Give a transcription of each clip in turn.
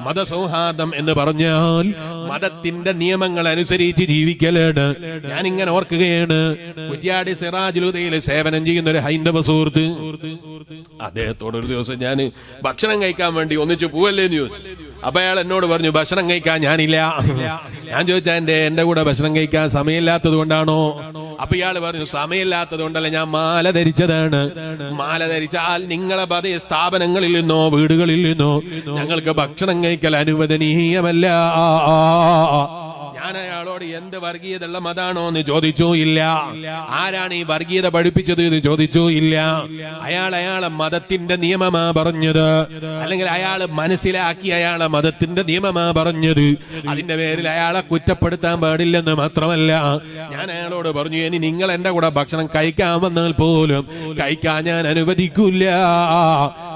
മതസൗഹാർദ്ദം എന്ന് പറഞ്ഞാൽ മതത്തിന്റെ നിയമങ്ങൾ അനുസരിച്ച് ജീവിക്കലാണ് ഞാൻ ഇങ്ങനെ ഓർക്കുകയാണ്. കുറ്റ്യാടി സിറാജുലുദയിൽ സേവനം ചെയ്യുന്ന ഒരു ഹൈന്ദവ സുഹൃത്ത്. അദ്ദേഹത്തോട് ഒരു ദിവസം ഞാൻ ഭക്ഷണം കഴിക്കാൻ വേണ്ടി ഒന്നിച്ചു പോവല്ലേ എന്ന് ചോദിച്ചു. അപ്പൊ അയാൾ എന്നോട് പറഞ്ഞു ഭക്ഷണം കഴിക്കാൻ ഞാനില്ല. ഞാൻ ചോദിച്ചാ എന്റെ എന്റെ കൂടെ ഭക്ഷണം കഴിക്കാൻ സമയമില്ലാത്തത് കൊണ്ടാണോ? അപ്പൊ ഇയാൾ പറഞ്ഞു സമയമില്ലാത്തത് കൊണ്ടല്ല ഞാൻ മാല ധരിച്ചതാണ്. മാല ധരിച്ചാൽ നിങ്ങളെ പതി സ്ഥാപനങ്ങളിൽ നിന്നോ വീടുകളിൽ നിന്നോ ഞങ്ങൾക്ക് ഭക്ഷണം കഴിക്കൽ അനുവദനീയമല്ല. ഞാൻ അയാളോട് എന്ത് വർഗീയതയുള്ള മതാണോ എന്ന് ചോദിച്ചു ഇല്ല. ആരാണ് ഈ വർഗീയത പഠിപ്പിച്ചത് എന്ന് ചോദിച്ചു ഇല്ല. അയാൾ അയാളെ മതത്തിന്റെ നിയമമാ പറഞ്ഞത്. അല്ലെങ്കിൽ അയാൾ മനസ്സിലാക്കി അയാളെ മതത്തിന്റെ നിയമമാ പറഞ്ഞത്. അതിന്റെ പേരിൽ അയാളെ കുറ്റപ്പെടുത്താൻ പാടില്ലെന്ന് മാത്രമല്ല ഞാൻ അയാളോട് പറഞ്ഞു ഇനി നിങ്ങൾ എന്റെ കൂടെ ഭക്ഷണം കഴിക്കാൻ വന്നാൽ പോലും കഴിക്കാൻ ഞാൻ അനുവദിക്കില്ല.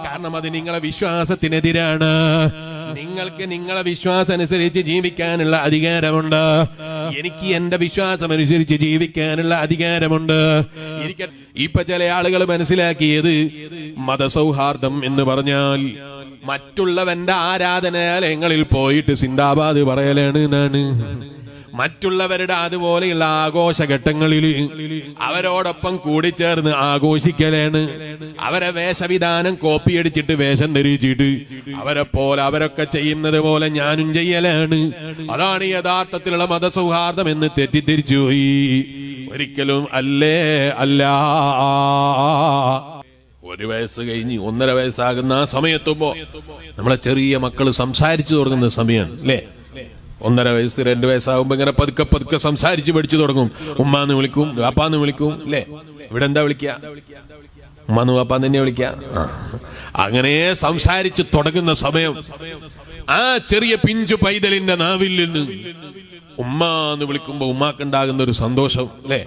കാരണം അത് നിങ്ങളെ വിശ്വാസത്തിനെതിരാണ്. നിങ്ങൾക്ക് നിങ്ങളെ വിശ്വാസം അനുസരിച്ച് ജീവിക്കാനുള്ള അധികാരമുണ്ട്. എനിക്ക് എന്റെ വിശ്വാസം അനുസരിച്ച് ജീവിക്കാനുള്ള അധികാരമുണ്ട്. ഇപ്പൊ ചില ആളുകൾ മനസ്സിലാക്കിയത് മതസൗഹാർദ്ദം എന്ന് പറഞ്ഞാൽ മറ്റുള്ളവന്റെ ആരാധനാലയങ്ങളിൽ പോയിട്ട് സിന്ദാബാദ് പറയലാണ് എന്നാണ്. മറ്റുള്ളവരുടെ അതുപോലെയുള്ള ആഘോഷഘട്ടങ്ങളിൽ അവരോടൊപ്പം കൂടിച്ചേർന്ന് ആഘോഷിക്കലാണ്. അവരെ വേഷവിധാനം കോപ്പിയടിച്ചിട്ട് വേഷം ധരിച്ചിട്ട് അവരെ പോലെ അവരൊക്കെ ചെയ്യുന്നത് പോലെ ഞാനും ചെയ്യലാണ്. അതാണ് യഥാർത്ഥത്തിലുള്ള മതസൗഹാർദ്ദം എന്ന് തെറ്റിദ്ധരിച്ചു പോയി. ഒരിക്കലും അല്ലേ അല്ല. ഒരു വയസ്സ് കഴിഞ്ഞ് ഒന്നര വയസ്സാകുന്ന ആ സമയത്തുമ്പോ നമ്മളെ ചെറിയ മക്കൾ സംസാരിച്ചു തുടങ്ങുന്ന സമയമാണ് അല്ലേ? ഒന്നര വയസ്സ് രണ്ട് വയസ്സാകുമ്പോ ഇങ്ങനെ പതുക്കെ പതുക്കെ സംസാരിച്ച് പഠിച്ചു തുടങ്ങും. ഉമ്മാന്ന് വിളിക്കും വാപ്പാന്ന് വിളിക്കും അല്ലേ ഇവിടെ എന്താ വിളിക്ക? ഉമ്മാന്ന് വാപ്പാന്ന് തന്നെ വിളിക്ക. അങ്ങനെ സംസാരിച്ച് തുടങ്ങുന്ന സമയം. ആ ചെറിയ പിഞ്ചു പൈതലിന്റെ നാവിൽ നിന്ന് ഉമ്മ എന്ന് വിളിക്കുമ്പോ ഉമ്മാക്കുണ്ടാകുന്ന ഒരു സന്തോഷം അല്ലേ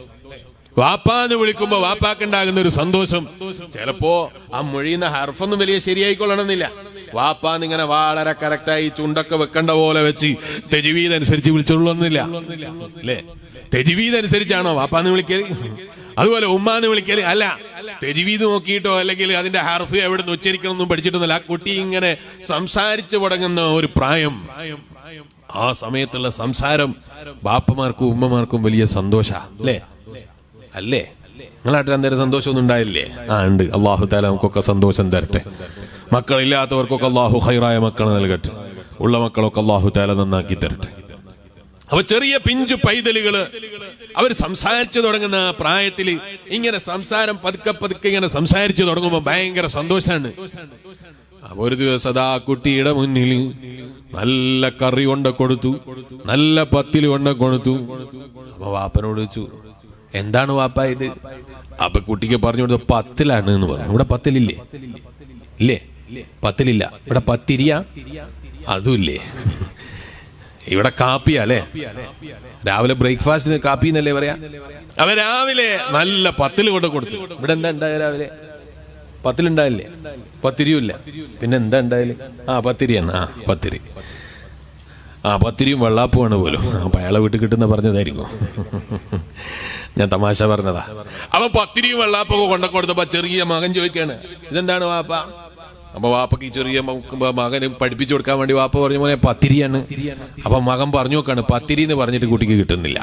വാപ്പാന്ന് വിളിക്കുമ്പോ വാപ്പാക്കുണ്ടാകുന്ന ഒരു സന്തോഷം. ചിലപ്പോ ആ മൊഴിയുന്ന ഹർഫൊന്നും വലിയ ശരിയായിക്കൊള്ളണമെന്നില്ല. വാപ്പാന്ന് ഇങ്ങനെ വളരെ കറക്റ്റായി ചുണ്ടൊക്കെ വെക്കേണ്ട പോലെ വെച്ച് തെജുവീത് അനുസരിച്ച് വിളിച്ചോളൊന്നില്ല അല്ലേ? തെജുവീത് അനുസരിച്ചാണോ വാപ്പാന്ന് വിളിക്കൽ? അതുപോലെ ഉമ്മാന്ന് വിളിക്കൽ? അല്ല. തെജുവീത് നോക്കിയിട്ടോ അല്ലെങ്കിൽ അതിന്റെ ഹർഫ് എവിടെ നിന്ന് ഉച്ചരിക്കണമെന്നും പഠിച്ചിട്ടൊന്നുമില്ല. ആ കുട്ടി ഇങ്ങനെ സംസാരിച്ചു തുടങ്ങുന്ന ഒരു പ്രായം. ആ സമയത്തുള്ള സംസാരം ബാപ്പമാർക്കും ഉമ്മമാർക്കും വലിയ സന്തോഷ. അല്ലേ? അല്ലേ? നിങ്ങളായിട്ട് അന്നേരം സന്തോഷമൊന്നും ഉണ്ടായില്ലേ? ആ ഉണ്ട്. അള്ളാഹു താല നമുക്കൊക്കെ സന്തോഷം തരട്ടെ. മക്കളില്ലാത്തവർക്കൊക്കെ അള്ളാഹു ഹൈറായ മക്കൾ നൽകട്ടെ. ഉള്ള മക്കളൊക്കെ അള്ളാഹു തല നന്നാക്കി തരട്ടെ. അപ്പൊ ചെറിയ പിഞ്ചു പൈതലുകൾ അവർ സംസാരിച്ചു തുടങ്ങുന്ന ആ പ്രായത്തിൽ ഇങ്ങനെ സംസാരം പതുക്കെ പതുക്കെ ഇങ്ങനെ സംസാരിച്ചു തുടങ്ങുമ്പോ ഭയങ്കര സന്തോഷാണ്. അപ്പൊ ഒരു ദിവസം അതാ കുട്ടിയുടെ മുന്നിൽ നല്ല കറി കൊണ്ട കൊടുത്തു നല്ല പത്തിൽ കൊണ്ട കൊടുത്തു. അപ്പൊ വാപ്പനോട് ചോദിച്ചു എന്താണ് വാപ്പ ഇത്? അപ്പൊ കുട്ടിക്ക് പറഞ്ഞു കൊടുത്തു പത്തിലാണ് എന്ന് പറഞ്ഞു. ഇവിടെ പത്തിലില്ലേ? ഇല്ലേ? പത്തിലില്ല? ഇവിടെ പത്തിരിയ? അതുമില്ലേ? ഇവിടെ കാപ്പിയാ അല്ലേ? രാവിലെ ബ്രേക്ക്ഫാസ്റ്റിന് കാപ്പി എന്നല്ലേ പറയാ? അവ രാവിലെ നല്ല പത്തിൽ കൊണ്ട് കൊടുത്തു. ഇവിടെ എന്താ ഉണ്ടായ രാവിലെ? പത്തിലുണ്ടായില്ലേ? പത്തിരിയുമില്ല. പിന്നെ എന്താ ഉണ്ടായാലും? ആ പത്തിരിയാണ്. ആ പത്തിരി. ആ പത്തിരിയും വെള്ളാപ്പുമാണ് പോലും. അപ്പൊ അയാളെ വീട്ടിൽ കിട്ടുന്ന പറഞ്ഞതായിരിക്കും. ഞാൻ തമാശ പറഞ്ഞതാ. അവൻ പത്തിരിയും വെള്ളാപ്പൊക്കെ കൊണ്ട കൊടുത്തപ്പോ ചെറിയ മകൻ ചോദിക്കാണ് ഇതെന്താണ് വാപ്പ? അപ്പൊ വാപ്പക്ക് ഈ ചെറിയ മകന് പഠിപ്പിച്ചു കൊടുക്കാൻ വേണ്ടി വാപ്പ പറഞ്ഞ പോലെ പത്തിരിയാണ്. അപ്പൊ മകൻ പറഞ്ഞു നോക്കാണ് പത്തിരി എന്ന് പറഞ്ഞിട്ട് കുട്ടിക്ക് കിട്ടുന്നില്ല.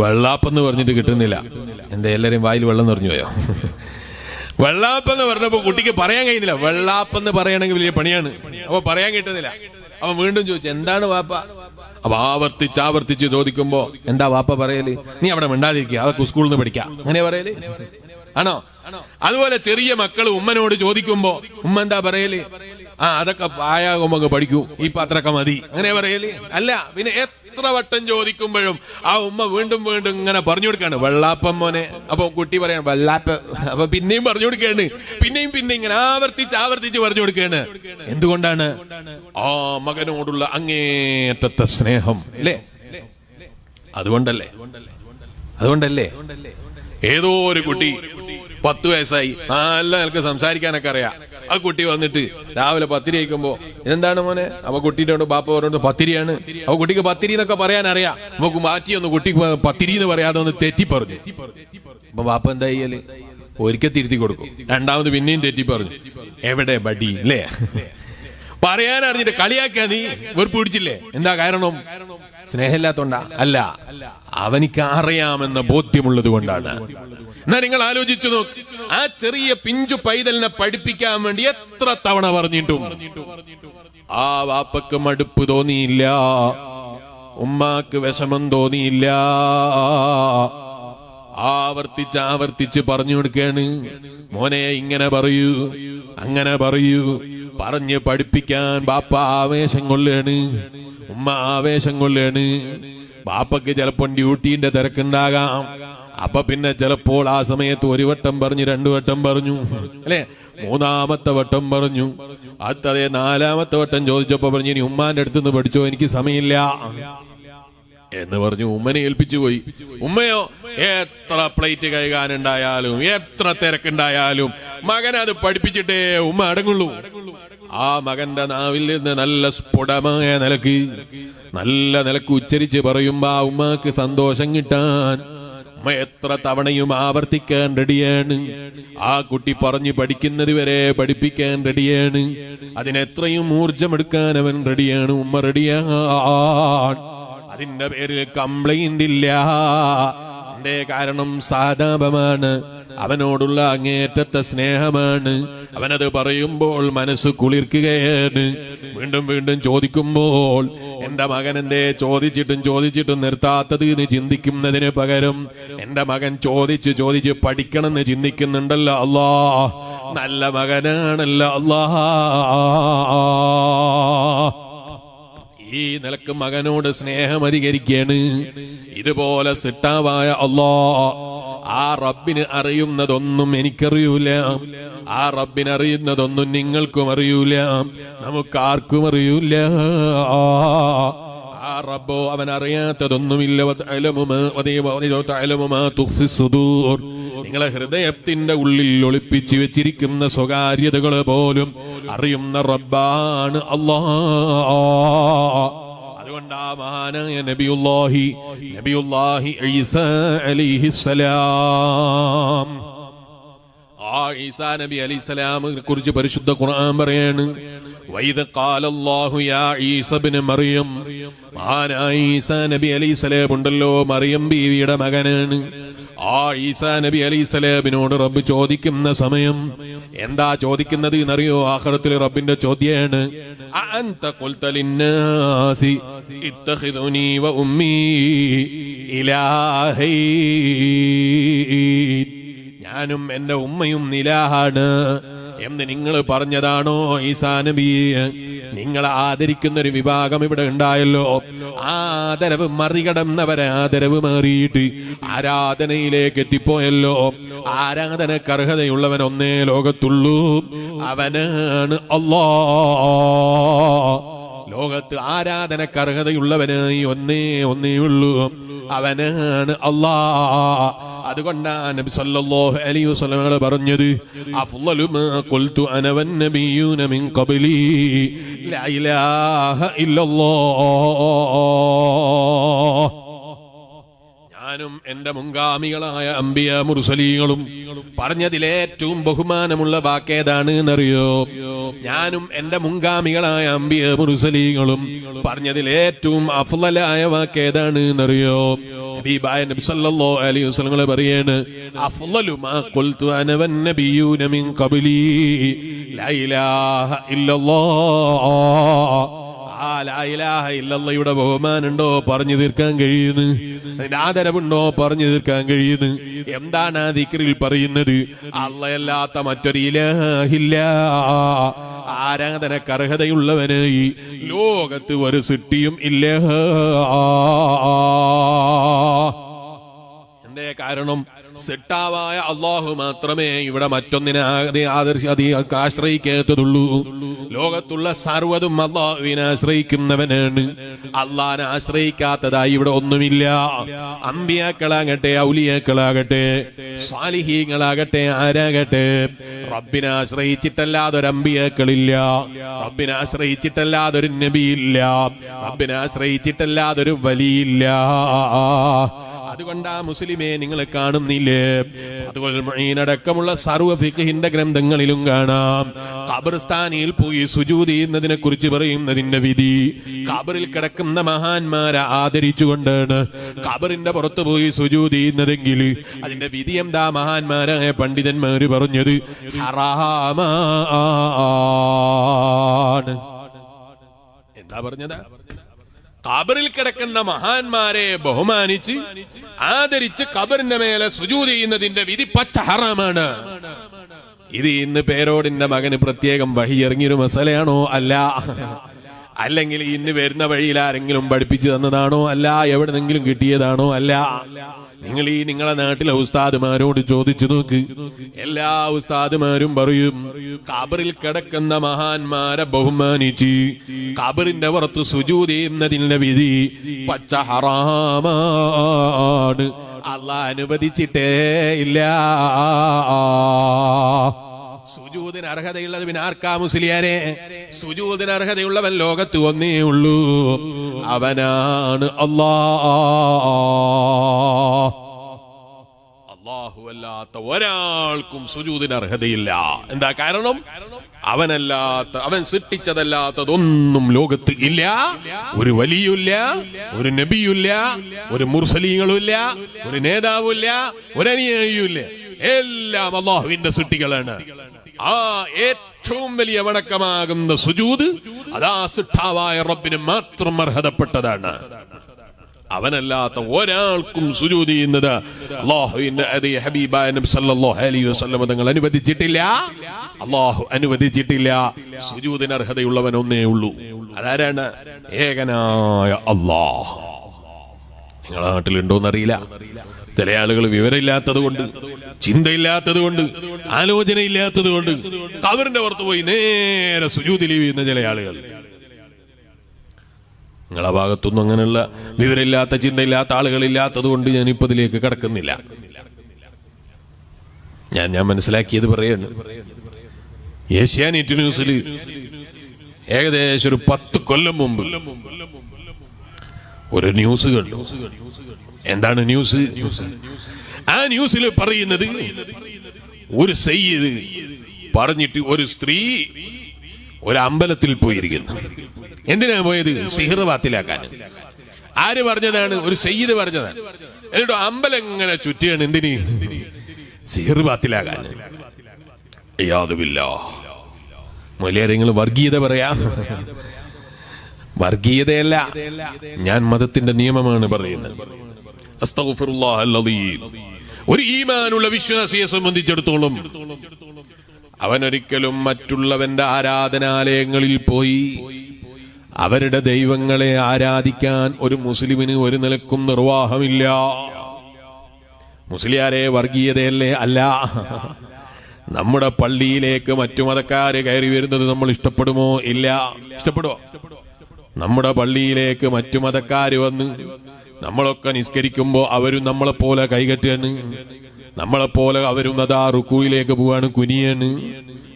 വെള്ളാപ്പെന്ന് പറഞ്ഞിട്ട് കിട്ടുന്നില്ല. എന്താ എല്ലാരെയും വായിൽ വെള്ളം നിറഞ്ഞു പോയോ? വെള്ളാപ്പെന്ന് പറഞ്ഞപ്പോ കുട്ടിക്ക് പറയാൻ കഴിയുന്നില്ല. വെള്ളാപ്പെന്ന് പറയണമെങ്കിൽ വലിയ പണിയാണ്. അപ്പൊ പറയാൻ കിട്ടുന്നില്ല. അവൻ വീണ്ടും ചോദിച്ചു എന്താണ് വാപ്പ? അപ്പൊ ആവർത്തിച്ച് ആവർത്തിച്ച് ചോദിക്കുമ്പോ എന്താ വാപ്പ പറയൽ? നീ അവിടെ മിണ്ടാതിരിക്കുക അതൊക്കെ സ്കൂളിൽ നിന്ന് പഠിക്കാം. അങ്ങനെ പറയൽ? ആണോ? അതുപോലെ ചെറിയ മക്കൾ ഉമ്മനോട് ചോദിക്കുമ്പോ ഉമ്മ എന്താ പറയൽ? ആ അതൊക്കെ ആയാകുമ്പോ അങ്ങ് പഠിക്കൂ. ഈ പത്രമൊക്കെ മതി. അങ്ങനെ പറയൽ? അല്ല പിന്നെ എത്ര വട്ടം ചോദിക്കുമ്പോഴും ആ ഉമ്മ വീണ്ടും വീണ്ടും ഇങ്ങനെ പറഞ്ഞു കൊടുക്കാണ്. വെള്ളാപ്പം മോനെ. അപ്പൊ കുട്ടി പറയാണ് വെള്ളാപ്പ. അപ്പൊ പിന്നെയും പറഞ്ഞു കൊടുക്കാണ്. പിന്നെയും പിന്നെ ഇങ്ങനെ ആവർത്തിച്ച് ആവർത്തിച്ച് പറഞ്ഞു കൊടുക്കാണ്. എന്തുകൊണ്ടാണ്? ആ മകനോടുള്ള അങ്ങേറ്റത്തെ സ്നേഹം അല്ലേ? അതുകൊണ്ടല്ലേ? അതുകൊണ്ടല്ലേ? ഏതോ ഒരു കുട്ടി പത്ത് വയസ്സായി. നല്ല നിനക്ക് സംസാരിക്കാനൊക്കെ അറിയാം. ആ കുട്ടി വന്നിട്ട് രാവിലെ പത്തിരി കഴിക്കുമ്പോ എന്താണ് മോനെ? അപ്പൊ കുട്ടിയുടെ ബാപ്പ പറഞ്ഞു പത്തിരിയാണ്. അപ്പൊ കുട്ടിക്ക് പത്തിരി എന്നൊക്കെ പറയാൻ അറിയാം. നമുക്ക് മാറ്റി ഒന്ന് കുട്ടിക്ക് പത്തിരി എന്ന് പറയാതെ ഒന്ന് തെറ്റി പറഞ്ഞു അപ്പൊ ബാപ്പ എന്താ ചെയ്യൽ? ഒരിക്കൽ തിരുത്തി കൊടുക്കും. രണ്ടാമത് പിന്നെയും തെറ്റി പറഞ്ഞു എവിടെ ബഡി അല്ലേ പറയാൻ അറിഞ്ഞിട്ട് കളിയാക്കിയാ നീ വെറുപ്പ് പിടിച്ചില്ലേ? എന്താ കാരണം? സ്നേഹമില്ലാത്തോണ്ടാ. അല്ല അവനിക്ക് അറിയാമെന്ന ബോധ്യമുള്ളത് കൊണ്ടാണ്. എന്നാ നിങ്ങൾ ആലോചിച്ചു നോക്ക്. ആ ചെറിയ പിഞ്ചു പൈതലിനെ പഠിപ്പിക്കാൻ വേണ്ടി എത്ര തവണ പറഞ്ഞിട്ടും. ആ വാപ്പക്ക് മടുപ്പ് തോന്നിയില്ല. ഉമ്മാക്ക് വിഷമം തോന്നിയില്ല. ആവർത്തിച്ച് ആവർത്തിച്ച് പറഞ്ഞു കൊടുക്കാണ് മോനെ ഇങ്ങനെ പറയൂ അങ്ങനെ പറയൂ. പറഞ്ഞ് പഠിപ്പിക്കാൻ ബാപ്പ ആവേശം കൊള്ളാണ് ഉമ്മ ആവേശം കൊള്ളാണ് ബാപ്പക്ക് ചിലപ്പോൾ ഡ്യൂട്ടീന്റെ തിരക്കുണ്ടാകാം. അപ്പൊ പിന്നെ ചിലപ്പോൾ ആ സമയത്ത് ഒരു വട്ടം പറഞ്ഞു രണ്ടു വട്ടം പറഞ്ഞു. അല്ലെ? മൂന്നാമത്തെ വട്ടം പറഞ്ഞു. അതേ നാലാമത്തെ വട്ടം ചോദിച്ചപ്പോ പറഞ്ഞു ഇനി ഉമ്മാന്റെ അടുത്തുനിന്ന് പഠിച്ചോ? എനിക്ക് സമയമില്ല. എന്ന് പറഞ്ഞു ഉമ്മനെ ഏൽപ്പിച്ചു പോയി. ഉമ്മയോ എത്ര പ്ലേറ്റ് കഴുകാനുണ്ടായാലും എത്ര തിരക്കുണ്ടായാലും മകൻ അത് പഠിപ്പിച്ചിട്ടേ ഉമ്മ അടങ്ങുള്ളൂ. ആ മകന്റെ നാവിൽ നിന്ന് നല്ല സ്ഫുടമായ നിലയ്ക്ക് നല്ല നിലയ്ക്ക് ഉച്ചരിച്ച് പറയുമ്പോ ആ ഉമ്മക്ക് സന്തോഷം കിട്ടാൻ ഉമ്മ എത്ര തവണയും ആവർത്തിക്കാൻ റെഡിയാണ് ആ കുട്ടി പറഞ്ഞു പഠിക്കുന്നത് വരെ പഠിപ്പിക്കാൻ റെഡിയാണ് അതിനെത്രയും ഊർജമെടുക്കാൻ അവൻ റെഡിയാണ് ഉമ്മ റെഡിയാണ് അതിന്റെ പേരിൽ കംപ്ലൈന്റ് ഇല്ല. എന്റെ കാരണം സാതാപമാണ് അവനോടുള്ള അങ്ങേറ്റത്തെ സ്നേഹമാണ്. അവനത് പറയുമ്പോൾ മനസ്സ് കുളിർക്കുകയാണ്. വീണ്ടും വീണ്ടും ചോദിക്കുമ്പോൾ എന്റെ മകൻ എന്തേ ചോദിച്ചിട്ടും ചോദിച്ചിട്ടും നിർത്താത്തത് എന്ന് ചിന്തിക്കുന്നതിന് പകരം എന്റെ മകൻ ചോദിച്ച് ചോദിച്ച് പഠിക്കണമെന്ന് ചിന്തിക്കുന്നുണ്ടല്ലോ അല്ലാ നല്ല മകനാണല്ലോ അല്ലാ ഈ നിലയ്ക്ക് മകനോട് സ്നേഹം അധികരിക്കാണ് ഇതുപോലെ സിട്ടാവായ അള്ളാ ആ റബ്ബിന് അറിയുന്നതൊന്നും എനിക്കറിയൂല. ആ റബ്ബിന് അറിയുന്നതൊന്നും നിങ്ങൾക്കും അറിയൂല. നമുക്കാർക്കും അറിയൂല. ആ റബ്ബോ അവൻ അറിയാത്തതൊന്നുമില്ല നിങ്ങളെ ഹൃദയത്തിന്റെ ഉള്ളിൽ ഒളിപ്പിച്ചു വെച്ചിരിക്കുന്ന സ്വകാര്യതകൾ പോലും അറിയുന്ന റബ്ബാണ് അള്ളാ നബി പരിശുദ്ധ ഖുർആൻ പറയാണ് യാ മറിയം. മഹാനായ ഈസാ നബി ഉണ്ടല്ലോ മറിയം ബീവിയുടെ മകനാണ്. ആ ഈസാ നബി അലൈഹി സ്വലാമിനോട് റബ്ബ് ചോദിക്കുന്ന സമയം എന്താ ചോദിക്കുന്നത് എന്നറിയോ? ആഖിറത്തിൽ റബ്ബിന്റെ ചോദ്യാണ് ഞാനും എന്റെ ഉമ്മയും നിലാഹാണ് എന്ന് നിങ്ങൾ പറഞ്ഞതാണോ ഈസാ നബി നിങ്ങൾ ആദരിക്കുന്ന ഒരു വിഭാഗം ഇവിടെ ഉണ്ടായല്ലോ. ആ ആദരവ് മറികടന്നവരെ ആദരവ് മാറിയിട്ട് ആരാധനയിലേക്ക് എത്തിപ്പോയല്ലോ. ആരാധനക്ക് അർഹതയുള്ളവൻ ഒന്നേ ലോകത്തുള്ളൂ. അവനാണ് അല്ലാ ലോകത്ത് ആരാധനക്ക് അർഹതയുള്ളവനായി ഒന്നേ ഒന്നേ ഉള്ളൂ. അവനാണ് അല്ലാ അതുകൊണ്ടാണ് നബി സല്ലല്ലാഹു അലൈഹി വസല്ലം പറഞ്ഞത് അഫ്ളലു മാ ഖുൽതു അന വന്നബിയൂന മിൻ ഖബ്ലി ലാ ഇലാഹ ഇല്ലല്ലാഹ്. ഞാനും എന്റെ മുൻഗാമികളായ അമ്പിയ മുർസലീങ്ങളും പറഞ്ഞതിലേറ്റവും ബഹുമാനമുള്ള വാക്കേതാണ് എന്നറിയോ ഞാനും എന്റെ മുൻഗാമികളായ അമ്പിയ മുർസലീങ്ങളും പറഞ്ഞതിലേറ്റവും അഫ്ലലായ വാക്കേതാണ് എന്നറിയോ ഹബീബായ നബി സല്ലല്ലാഹു അലൈഹി പറയാണ് മാ അന മിൻ ഇല്ലല്ലാഹ്. ആ ബഹുമാനുണ്ടോ പറഞ്ഞു തീർക്കാൻ കഴിയുന്നു. ആദരവുണ്ടോ പറഞ്ഞു തീർക്കാൻ കഴിയുന്നു? എന്താണ് ആ ദിക്റിൽ പറയുന്നത്? അള്ളയല്ലാത്ത മറ്റൊരു ഇലാഹില്ല. ആരാധനക്ക് അർഹതയുള്ളവനായി ലോകത്ത് ഒരു സിട്ടിയും ഇല്ല. എന്തേ കാരണം? സിട്ടാവായ അള്ളാഹു മാത്രമേ ഇവിടെ മറ്റൊന്നിനെ അതി ആശ്രയിക്കാത്തതുള്ളൂ. ലോകത്തുള്ള സർവതും അള്ളാഹുവിനെ ആശ്രയിക്കുന്നവനാണ്. അള്ളാഹിനെ ആശ്രയിക്കാത്തതായി ഇവിടെ ഒന്നുമില്ല. അമ്പിയാക്കളാകട്ടെ ഔലിയാക്കളാകട്ടെ സ്വാലിഹീങ്ങളാകട്ടെ ആരാകട്ടെ റബ്ബിനെ ആശ്രയിച്ചിട്ടല്ലാതെ ഒരു അമ്പിയാക്കളില്ല. റബ്ബിനെ ആശ്രയിച്ചിട്ടല്ലാതെ ഒരു നബിയില്ല. റബ്ബിനെ ആശ്രയിച്ചിട്ടല്ലാതെ ഒരു വലിയില്ല. അതുകൊണ്ട് മുസ്ലിമേ നിങ്ങൾ കാണുന്നില്ലേ? അതുകൊണ്ടടക്കമുള്ള സർവ ഫിഖിന്റെ ഗ്രന്ഥങ്ങളിലും കാണാം. ഖബർസ്ഥാനിൽ പോയി സുജൂതി ചെയ്യുന്നതിനെ കുറിച്ച് പറയുന്നതിന്റെ വിധി. ഖബറിൽ കിടക്കുന്ന മഹാന്മാരെ ആദരിച്ചുകൊണ്ടാണ് ഖബറിന്റെ പുറത്ത് പോയി സുജൂതി ചെയ്യുന്നതെങ്കിൽ അതിന്റെ വിധി എന്താ മഹാന്മാരായ പണ്ഡിതന്മാര് പറഞ്ഞത്? എന്താ പറഞ്ഞത്? ഖബറിൽ കിടക്കുന്ന മഹാന്മാരെ ബഹുമാനിച്ച് ആദരിച്ച് ഖബറിന്റെ മേലെ സുജൂത് ചെയ്യുന്നതിന്റെ വിധി പച്ച ഹറാമാണ്. ഇത് ഇന്ന് പേരോടിന്റെ മകന് പ്രത്യേകം വഴി വഴിയിറങ്ങിയൊരു മസലയാണോ അല്ല? അല്ലെങ്കിൽ ഇന്ന് വരുന്ന വഴിയിൽ ആരെങ്കിലും പഠിപ്പിച്ചു തന്നതാണോ അല്ല? എവിടെന്നെങ്കിലും കിട്ടിയതാണോ അല്ല? നിങ്ങൾ ഈ നിങ്ങളെ നാട്ടിലെ ഉസ്താദുമാരോട് ചോദിച്ചു നോക്ക്. എല്ലാ ഉസ്താദുമാരും പറയും കബറിൽ കിടക്കുന്ന മഹാന്മാരെ ബഹുമാനിച്ച് കബറിന്റെ പുറത്ത് സുജൂത് ചെയ്യുന്നതിന്റെ വിധി പച്ച ഹറാമാണ്. അല്ല അനുവദിച്ചിട്ടേ ഇല്ല. സുജൂദിന് അർഹതയുള്ളത് പിന്നെ ആർക്കാ മുസ്ലിയാരെ? സുജൂതിന് അർഹതയുള്ളവൻ ലോകത്ത് ഒന്നേ ഉള്ളൂ. അവനാണ് അല്ലാ അല്ലാഹുവല്ലാത്ത ഒരാൾക്കും സുജൂതിന് അർഹതയില്ല. എന്താ കാരണം? അവനല്ലാത്ത അവൻ സൃഷ്ടിച്ചതല്ലാത്തതൊന്നും ലോകത്ത് ഇല്ല. ഒരു വലിയില്ല ഒരു നബിയില്ല ഒരു മുർസലീങ്ങളുമില്ല ഒരു നേതാവില്ല ഒരു എല്ലാം അള്ളാഹുവിന്റെ സൃഷ്ടികളാണ്. ആ ഏറ്റവും വലിയ വണക്കമാകുന്ന സുജൂത് അതാ സിട്ടാവായ റബ്ബിന് മാത്രം അർഹതപ്പെട്ടതാണ്. അവനല്ലാത്ത ഒരാൾക്കും സുജൂത് ചെയ്യുന്നത് ഹബീബായ നബി സല്ലല്ലാഹു അലൈഹി തങ്ങൾ അനുവദിച്ചിട്ടില്ല. അള്ളാഹു അനുവദിച്ചിട്ടില്ല. സുജൂദിന് അർഹതയുള്ളവൻ ഒന്നേ ഉള്ളൂ. അതാരാണ്? ഏകനായ അള്ളാഹ് നിങ്ങളെ നാട്ടിലുണ്ടോന്നറിയില്ല. ചില ആളുകൾ വിവരമില്ലാത്തത് കൊണ്ട് ചിന്തയില്ലാത്തത് കൊണ്ട് ആലോചനയില്ലാത്തത് കൊണ്ട് കവറിന്റെ പുറത്ത് പോയി നേരെ സുജൂതി ചെയ്യുന്ന ചില ആളുകൾ. നിങ്ങളെ ഭാഗത്തൊന്നും അങ്ങനെയുള്ള വിവരമില്ലാത്ത ചിന്തയില്ലാത്ത ആളുകളില്ലാത്തത് കൊണ്ട് ഞാൻ ഇപ്പൊ ഇതിലേക്ക് കടക്കുന്നില്ല. ഞാൻ ഞാൻ മനസ്സിലാക്കിയത് പറയാണ്. ഏഷ്യാനെറ്റ് ന്യൂസിൽ ഏകദേശം ഒരു പത്ത് കൊല്ലം മുമ്പ് ഒരു ന്യൂസ് കണ്ടു. എന്താണ് ന്യൂസ്? ആ ന്യൂസിൽ പറയുന്നത് ഒരു സയ്യിദ് പറഞ്ഞിട്ട് ഒരു സ്ത്രീ ഒരു അമ്പലത്തിൽ പോയിരിക്കുന്നു. എന്തിനാ പോയത്? സിഹർ വാത്തിലാക്കാൻ. ആര് പറഞ്ഞതാണ്? ഒരു സയ്യിദ് പറഞ്ഞതാണ്. എന്നിട്ട് അമ്പലം എങ്ങനെ ചുറ്റിയാണ് എന്തിന്? സിഹർ വാത്തിലാകാൻ യാതുമില്ല മലയാളങ്ങൾ വർഗീയത പറയാ? വർഗീയതയല്ല. ഞാൻ മതത്തിന്റെ നിയമമാണ് പറയുന്നത്. ഒരു ഈമാനുള്ള വിശ്വാസിയെ സംബന്ധിച്ചിടത്തോളം അവനൊരിക്കലും മറ്റുള്ളവന്റെ ആരാധനാലയങ്ങളിൽ പോയി അവരുടെ ദൈവങ്ങളെ ആരാധിക്കാൻ ഒരു മുസ്ലിമിന് ഒരു നിലക്കും നിർവാഹമില്ല. മുസ്ലിയാരെ വർഗീയതയല്ലേ? അല്ല. നമ്മുടെ പള്ളിയിലേക്ക് മറ്റു മതക്കാര് കയറി വരുന്നത് നമ്മൾ ഇഷ്ടപ്പെടുമോ? ഇല്ല. ഇഷ്ടപ്പെടുമോ നമ്മുടെ പള്ളിയിലേക്ക് മറ്റു മതക്കാര് വന്ന് നമ്മളൊക്കെ നിസ്കരിക്കുമ്പോ അവരും നമ്മളെ പോലെ നമ്മളെപ്പോലെ നമ്മളെ പോലെ അവരും നദാ റുക്കുയിലേക്ക് പോവാണ് കുനിയാണ്.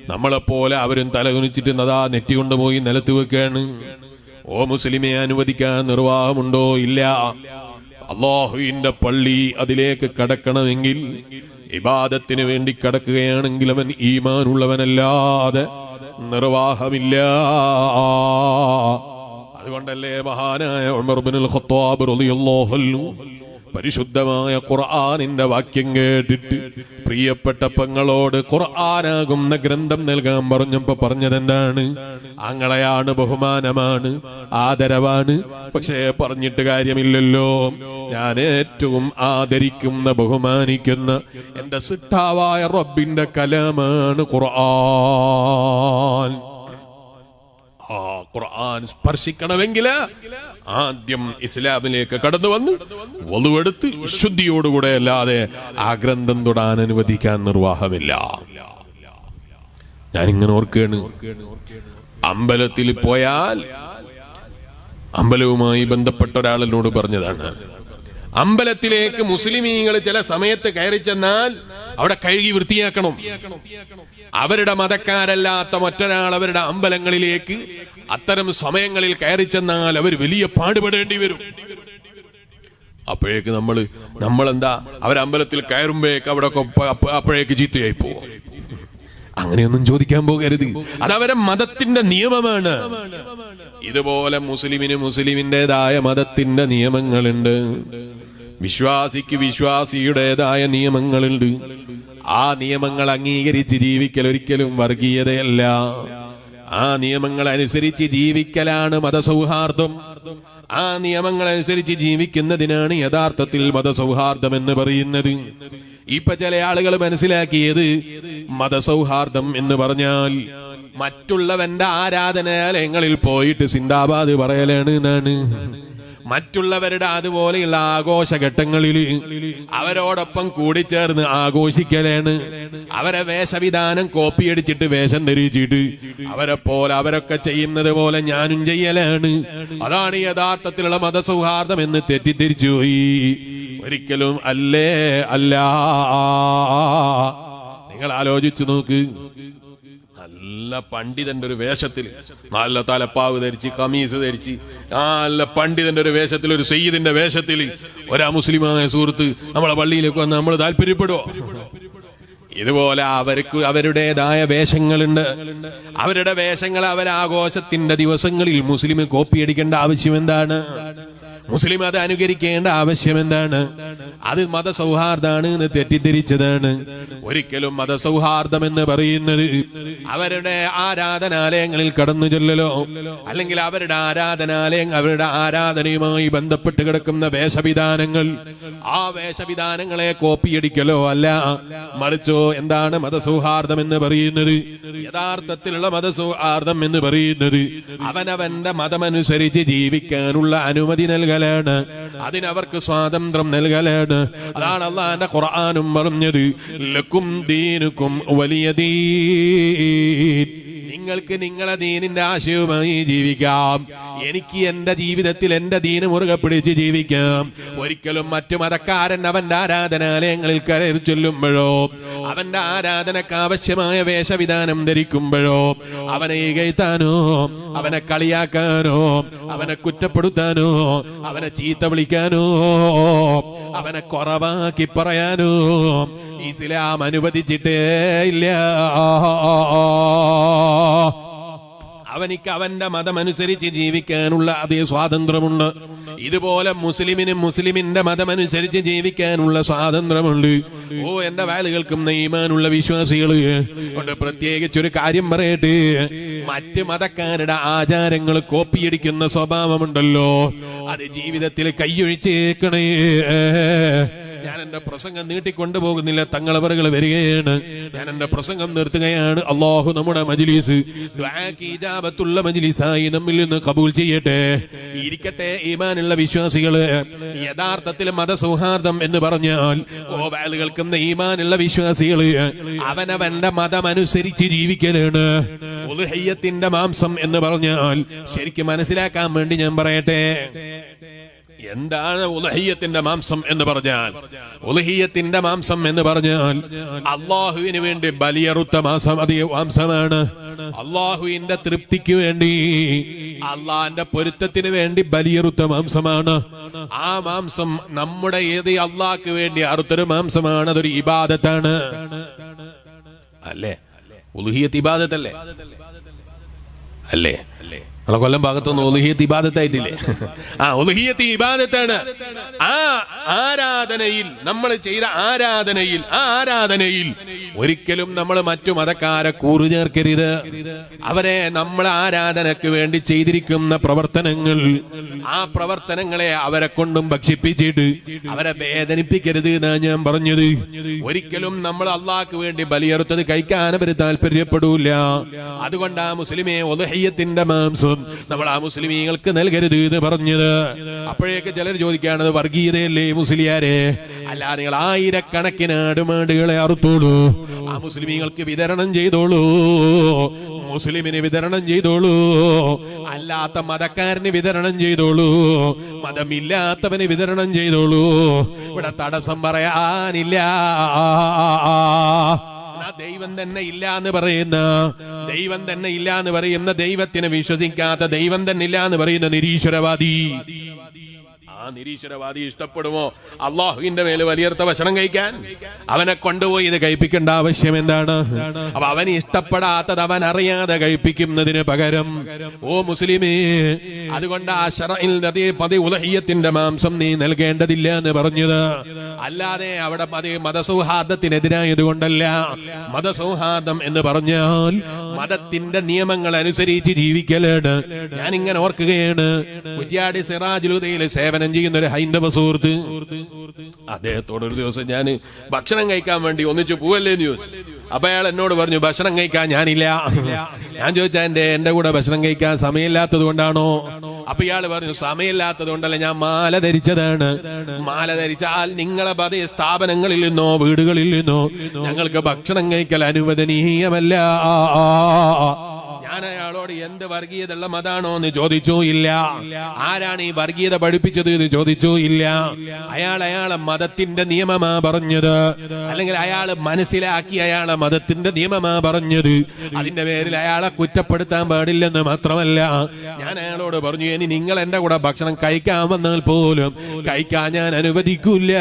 നമ്മളെപ്പോലെ അവരും തലകുനിച്ചിട്ട് നദാ നെറ്റി കൊണ്ടുപോയി നിലത്ത് വെക്കാണ്. ഓ മുസ്ലിമെ അനുവദിക്കാൻ നിർവാഹമുണ്ടോ? ഇല്ല. അള്ളാഹുവിന്റെ പള്ളി അതിലേക്ക് കടക്കണമെങ്കിൽ ഇബാദത്തിന് വേണ്ടി കടക്കുകയാണെങ്കിൽ അവൻ ഈമാനുള്ളവനല്ലാതെ നിർവാഹമില്ല. അതുകൊണ്ടല്ലേ മഹാനായ ഉമർ ബിനുൽ ഖത്താബ് റളിയല്ലാഹു അൻഹു പരിശുദ്ധമായ ഖുർആനിന്റെ വാക്യം കേട്ടിട്ട് പ്രിയപ്പെട്ട പെങ്ങളോട് ഖുർആനാകുന്ന ഗ്രന്ഥം നൽകാൻ പറഞ്ഞപ്പോ പറഞ്ഞതെന്താണ്? ആങ്ങളെയാണ് ബഹുമാനമാണ് ആദരവാണ്. പക്ഷേ പറഞ്ഞിട്ട് കാര്യമില്ലല്ലോ. ഞാൻ ഏറ്റവും ആദരിക്കുന്ന ബഹുമാനിക്കുന്ന എന്റെ സിട്ടാവായ റബ്ബിന്റെ കലമാണ് ഖുർആൻ. ഖുർആൻ സ്പർശിക്കണമെങ്കിൽ ആദ്യം ഇസ്ലാമിലേക്ക് കടന്നു വന്ന് വലുവെടുത്ത് ശുദ്ധിയോടുകൂടെ അല്ലാതെ ആ ഗ്രന്ഥം തൊടാൻ അനുവദിക്കാൻ നിർവാഹമില്ല. ഞാനിങ്ങനെ ഓർക്കുകയാണ്. അമ്പലത്തിൽ പോയാൽ അമ്പലവുമായി ബന്ധപ്പെട്ട ഒരാളിനോട് പറഞ്ഞതാണ്. അമ്പലത്തിലേക്ക് മുസ്ലിമീങ്ങൾ ചില സമയത്ത് കയറി ചെന്നാൽ അവിടെ കഴുകി വൃത്തിയാക്കണം. അവരുടെ മതക്കാരല്ലാത്ത മറ്റൊരാൾ അവരുടെ അമ്പലങ്ങളിലേക്ക് അത്തരം സമയങ്ങളിൽ കയറി ചെന്നാൽ അവർ വലിയ പാടുപെടേണ്ടി വരും. അപ്പോഴേക്ക് നമ്മൾ നമ്മളെന്താ അവരമ്പലത്തിൽ കയറുമ്പോഴേക്ക് അവിടെ അപ്പോഴേക്ക് ചീത്തയായി പോകും അങ്ങനെയൊന്നും ചോദിക്കാൻ പോകരുത്. അതവരെ മതത്തിന്റെ നിയമമാണ്. ഇതുപോലെ മുസ്ലിമിന് മുസ്ലിമിന്റെതായ മതത്തിന്റെ നിയമങ്ങളുണ്ട്. വിശ്വാസിക്ക് വിശ്വാസിയുടേതായ നിയമങ്ങളുണ്ട്. ആ നിയമങ്ങൾ അംഗീകരിച്ച് ജീവിക്കൽ ഒരിക്കലും വർഗീയതയല്ല. ആ നിയമങ്ങൾ അനുസരിച്ച് ജീവിക്കലാണ് മതസൗഹാർദ്ദം. ആ നിയമങ്ങൾ അനുസരിച്ച് ജീവിക്കുന്നതിനാണ് യഥാർത്ഥത്തിൽ മതസൗഹാർദ്ദം എന്ന് പറയുന്നത്. ഇപ്പൊ ചില ആളുകൾ മനസ്സിലാക്കിയത് മതസൗഹാർദ്ദം എന്ന് പറഞ്ഞാൽ മറ്റുള്ളവന്റെ ആരാധനാലയങ്ങളിൽ പോയിട്ട് സിന്ദാബാദ് പറയലാണ് എന്നാണ്. മറ്റുള്ളവരുടെ അതുപോലെയുള്ള ആഘോഷ ഘട്ടങ്ങളിൽ അവരോടൊപ്പം കൂടിച്ചേർന്ന് ആഘോഷിക്കലാണ്. അവരെ വേഷവിധാനം കോപ്പിയടിച്ചിട്ട് വേഷം ധരിച്ചിട്ട് അവരെ പോലെ അവരൊക്കെ ചെയ്യുന്നത് പോലെ ഞാനും ചെയ്യലാണ്. അതാണ് യഥാർത്ഥത്തിലുള്ള മതസൗഹാർദ്ദം എന്ന് തെറ്റിദ്ധരിച്ചു പോയി. ഒരിക്കലും അല്ലേ? അല്ല. നിങ്ങൾ ആലോചിച്ചു നോക്ക്. നല്ല പണ്ഡിതന്റെ ഒരു വേഷത്തിൽ നല്ല തലപ്പാവ് ധരിച്ച് കമീസ് ധരിച്ച് നല്ല പണ്ഡിതന്റെ ഒരു വേഷത്തിൽ ഒരു സയ്യിദിന്റെ വേഷത്തിൽ ഒരാ മുസ്ലിമായ സുഹൃത്ത് നമ്മളെ പള്ളിയിലേക്ക് വന്ന് നമ്മൾ താല്പര്യപ്പെടുവോ? ഇതുപോലെ അവർക്ക് അവരുടേതായ വേഷങ്ങളുണ്ട്. അവരുടെ വേഷങ്ങൾ അവരാഘോഷത്തിന്റെ ദിവസങ്ങളിൽ മുസ്ലിം കോപ്പിയടിക്കേണ്ട ആവശ്യം എന്താണ്? മുസ്ലിം അത് അനുകരിക്കേണ്ട ആവശ്യം എന്താണ്? അത് മതസൗഹാർദ്ദമാണ് എന്ന് തെറ്റിദ്ധരിച്ചതാണ്. ഒരിക്കലും മതസൗഹാർദ്ദം എന്ന് പറയുന്നത് അവരുടെ ആരാധനാലയങ്ങളിൽ കടന്നു ചെല്ലലോ അല്ലെങ്കിൽ അവരുടെ ആരാധനാലയം അവരുടെ ആരാധനയുമായി ബന്ധപ്പെട്ട് കിടക്കുന്ന വേഷവിധാനങ്ങൾ ആ വേഷവിധാനങ്ങളെ കോപ്പിയടിക്കലോ അല്ല. മറിച്ചോ എന്താണ് മതസൗഹാർദ്ദം എന്ന് പറയുന്നത്? യഥാർത്ഥത്തിലുള്ള മതസൗഹാർദ്ദം എന്ന് പറയുന്നത് അവനവന്റെ മതമനുസരിച്ച് ജീവിക്കാനുള്ള അനുമതി നൽകലാണ്. അതിനവർക്ക് സ്വാതന്ത്ര്യം നൽകലാണ്. അതാണ് അള്ളാന്റെ ഖുർആാനും പറഞ്ഞത്. ലക്കും ദീനുക്കും വലിയ ദീൻ. നിങ്ങൾക്ക് നിങ്ങളെ ദീനിന്റെ ആശയവുമായി ജീവിക്കാം. എനിക്ക് എന്റെ ജീവിതത്തിൽ എന്റെ ദീന മുറുകെ പിടിച്ച് ജീവിക്കാം. ഒരിക്കലും മറ്റു മതക്കാരൻ അവന്റെ ആരാധനാലയങ്ങളിൽ കയറി ചൊല്ലുമ്പോഴോ അവന്റെ ആരാധനക്ക് ആവശ്യമായ വേഷവിധാനം ധരിക്കുമ്പോഴോ അവനെ ഇകഴ്ത്താനോ അവനെ കളിയാക്കാനോ അവനെ കുറ്റപ്പെടുത്താനോ അവനെ ചീത്ത വിളിക്കാനോ അവനെ കുറവാക്കി പറയാനോ ഇസ്ലാം അനുവദിച്ചിട്ടേ ഇല്ല. അവനിക്ക് അവന്റെ മതമനുസരിച്ച് ജീവിക്കാനുള്ള അതേ സ്വാതന്ത്ര്യമുണ്ട്. ഇതുപോലെ മുസ്ലിമിനും മുസ്ലിമിന്റെ മതമനുസരിച്ച് ജീവിക്കാനുള്ള സ്വാതന്ത്ര്യമുണ്ട്. ഓ എന്റെ വാലുകൾക്കും നെയ്മാനുള്ള വിശ്വാസികൾ. കൊണ്ട് പ്രത്യേകിച്ച് ഒരു കാര്യം പറയട്ടെ. മറ്റ് മതക്കാരുടെ ആചാരങ്ങൾ കോപ്പിയടിക്കുന്ന സ്വഭാവമുണ്ടല്ലോ. അത് ജീവിതത്തിൽ കൈയൊഴിച്ചേക്കണേ. ഞാൻ എന്റെ പ്രസംഗം നീട്ടിക്കൊണ്ടു പോകുന്നില്ല തങ്ങളവറുകൾ വരികയാണ്. ഞാൻ എന്റെ പ്രസംഗം നിർത്തുകയാണ്. അള്ളാഹു നമ്മുടെ മജിലീസ് ഈജാപത്തുള്ള മജിലീസായി നമ്മിൽ നിന്ന് കബൂൽ ചെയ്യട്ടെ. ഇരിക്കട്ടെ ഈമാനുള്ള വിശ്വാസികൾ. യഥാർത്ഥത്തിൽ മതസൗഹാർദ്ദം എന്ന് പറഞ്ഞാൽ ഓ കേൾക്കുന്ന ഈമാനുള്ള വിശ്വാസികൾ അവനവന്റെ മതമനുസരിച്ച് ജീവിക്കലാണ്. ഉൽഹയ്യത്തിന്റെ മാംസം എന്ന് പറഞ്ഞാൽ ശരിക്കും മനസ്സിലാക്കാൻ വേണ്ടി ഞാൻ പറയട്ടെ. എന്താണ് ഉലഹിയത്തിന്റെ മാംസം എന്ന് പറഞ്ഞാൽ? ഉലഹിയത്തിന്റെ മാംസം എന്ന് പറഞ്ഞാൽ അള്ളാഹുവിന് വേണ്ടി ബലിയറുത്ത മാസം അത് മാംസമാണ്. അള്ളാഹുവിന്റെ തൃപ്തിക്ക് വേണ്ടി അള്ളാഹിന്റെ പൊരുത്തത്തിന് വേണ്ടി ബലിയറുത്ത മാംസമാണ്. ആ മാംസം നമ്മുടെ ഏത് അള്ളാഹ്ക്ക് വേണ്ടി അറുത്തൊരു മാംസമാണ് അതൊരു ഇബാദത്താണ്. അല്ലേ? ഉലുഹിയത്ത് ഇബാദത്തല്ലേ? അല്ലേ? അല്ലേ നമ്മളെ കൊല്ലം ഭാഗത്തൊന്നും ഒലുഹിയത്ത് ഇബാദത്തായിട്ടില്ലേ? ആ ഒലുഹിയത്ത് ഇബാദത്താണ്. ആ ആരാധനയിൽ നമ്മൾ ചെയ്ത ആരാധനയിൽ ആ ആരാധനയിൽ ഒരിക്കലും നമ്മൾ മറ്റു മതക്കാരെ കൂറു ചേർക്കരുത്. അവരെ നമ്മൾ ആരാധനക്ക് വേണ്ടി ചെയ്തിരിക്കുന്ന പ്രവർത്തനങ്ങൾ ആ പ്രവർത്തനങ്ങളെ അവരെ കൊണ്ടും ഭക്ഷിപ്പിച്ചിട്ട് അവരെ വേദനിപ്പിക്കരുത് എന്നാണ് ഞാൻ പറഞ്ഞത്. ഒരിക്കലും നമ്മൾ അള്ളാഹ്ക്ക് വേണ്ടി ബലിയറുത്തത് കഴിക്കാൻ അവർ താല്പര്യപ്പെടൂല. അതുകൊണ്ടാ മുസ്ലിമെ ഒലഹയ്യത്തിന്റെ മാംസം നമ്മൾ ആ മുസ്ലിമീങ്ങൾക്ക് നൽകരുത് എന്ന് പറഞ്ഞത്. അപ്പോഴേക്ക് ചിലർ ചോദിക്കുകയാണത് വർഗീയതയല്ലേ മുസ്ലിയാരെ? അല്ല നിങ്ങൾ ആയിരക്കണക്കിന് ആടുമാടുകളെ അറുത്തോളൂ. ആ മുസ്ലിമീങ്ങൾക്ക് വിതരണം ചെയ്തോളൂ. മുസ്ലിമിന് വിതരണം ചെയ്തോളൂ. അല്ലാത്ത മതക്കാരന് വിതരണം ചെയ്തോളൂ. മതമില്ലാത്തവന് വിതരണം ചെയ്തോളൂ. ഇവിടെ തടസ്സം പറയാനില്ല. ദൈവം തന്നെ ഇല്ല എന്ന് പറയുന്ന ദൈവം തന്നെ ഇല്ല എന്ന് പറയുന്ന ദൈവത്തിനെ വിശ്വസിക്കാത്ത ദൈവം തന്നെ ഇല്ല എന്ന് പറയുന്ന നിരീശ്വരവാദി നിരീശ്വരവാദി ഇഷ്ടപ്പെടുമോ? അള്ളാഹുവിന്റെ മേൽ വലിയർത്ത ഭക്ഷണം കഴിക്കാൻ. അവനെ കൊണ്ടുപോയി ഇത് കഴിപ്പിക്കേണ്ട ആവശ്യം എന്താണ്? അപ്പൊ അവൻ ഇഷ്ടപ്പെടാത്തത് അവൻ അറിയാതെ കഴിപ്പിക്കുന്നതിന് പകരം ഓ മുസ്ലിമേ അതുകൊണ്ട് ആ ഷറയിൽ പതി ഉലഹിയത്തിന്റെ മാംസം നീ നൽകേണ്ടതില്ല എന്ന് പറഞ്ഞത്. അല്ലാതെ അവിടെ പതി മതസൗഹാർദ്ദത്തിനെതിരായത് കൊണ്ടല്ല. മതസൗഹാർദ്ദം എന്ന് പറഞ്ഞാൽ മതത്തിന്റെ നിയമങ്ങൾ അനുസരിച്ച് ജീവിക്കലേട് ഞാൻ ഇങ്ങനെ ഓർക്കുകയാണ്. കുറ്റ്യാടി സിറാജുലുദയിൽ സേവനം ചെയ്യുന്ന ഒരു ഹൈന്ദവ സുഹൃത്ത്. അദ്ദേഹത്തോട് ഒരു ദിവസം ഞാൻ ഭക്ഷണം കഴിക്കാൻ വേണ്ടി ഒന്നിച്ച് പോവല്ലേന്ന് ചോദിച്ചു. അപ്പൊ അയാൾ എന്നോട് പറഞ്ഞു ഭക്ഷണം കഴിക്കാൻ ഞാനില്ല. ഞാൻ ചോദിച്ചാ എന്റെ എന്റെ കൂടെ ഭക്ഷണം കഴിക്കാൻ സമയമില്ലാത്തത് കൊണ്ടാണോ? അപ്പൊ ഇയാൾ പറഞ്ഞു സമയമില്ലാത്തത് കൊണ്ടല്ല ഞാൻ മാല ധരിച്ചതാണ്. മാല ധരിച്ചാൽ നിങ്ങളെ പതി സ്ഥാപനങ്ങളിൽ നിന്നോ വീടുകളിൽ നിന്നോ ഞങ്ങൾക്ക് ഭക്ഷണം കഴിക്കൽ അനുവദനീയമല്ല. ഞാൻ എന്ത് എന്ത് വർഗീയതയുള്ള മതാണോ എന്ന് ചോദിച്ചു ഇല്ല. ആരാണ് ഈ വർഗീയത പഠിപ്പിച്ചത് എന്ന് ചോദിച്ചു ഇല്ല. അയാൾ അയാളെ മതത്തിന്റെ നിയമമാ പറഞ്ഞത്. അല്ലെങ്കിൽ അയാൾ മനസ്സിലാക്കി അയാളെ മതത്തിന്റെ നിയമമാ പറഞ്ഞത്. അതിന്റെ പേരിൽ അയാളെ കുറ്റപ്പെടുത്താൻ പാടില്ലെന്ന് മാത്രമല്ല ഞാൻ അയാളോട് പറഞ്ഞു ഇനി നിങ്ങൾ എന്റെ കൂടെ ഭക്ഷണം കഴിക്കാൻ വന്നാൽ പോലും കഴിക്കാൻ ഞാൻ അനുവദിക്കില്ല.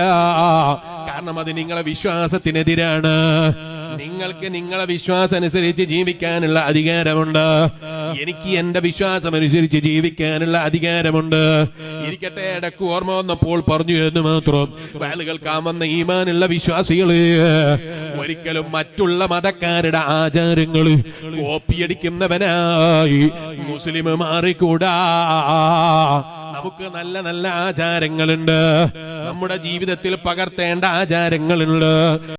കാരണം അത് നിങ്ങളെ വിശ്വാസത്തിനെതിരാണ്. നിങ്ങൾക്ക് നിങ്ങളെ വിശ്വാസം അനുസരിച്ച് ജീവിക്കാനുള്ള അധികാരമുണ്ട്. എനിക്ക് എന്റെ വിശ്വാസം അനുസരിച്ച് ജീവിക്കാനുള്ള അധികാരമുണ്ട്. ഇരിക്കട്ടെ ഇടയ്ക്ക് ഓർമ്മ വന്നപ്പോൾ പറഞ്ഞു എന്ന് മാത്രം. വയലുകൾക്കാൻ വന്ന ഈമാനുള്ള വിശ്വാസികൾ. ഒരിക്കലും മറ്റുള്ള മതക്കാരുടെ ആചാരങ്ങൾ കോപ്പിയടിക്കുന്നവനായി മുസ്ലിം മാറിക്കൂടാ. നമുക്ക് നല്ല നല്ല ആചാരങ്ങളുണ്ട്. നമ്മുടെ ജീവിതത്തിൽ പകർത്തേണ്ട ആചാരങ്ങളുണ്ട്.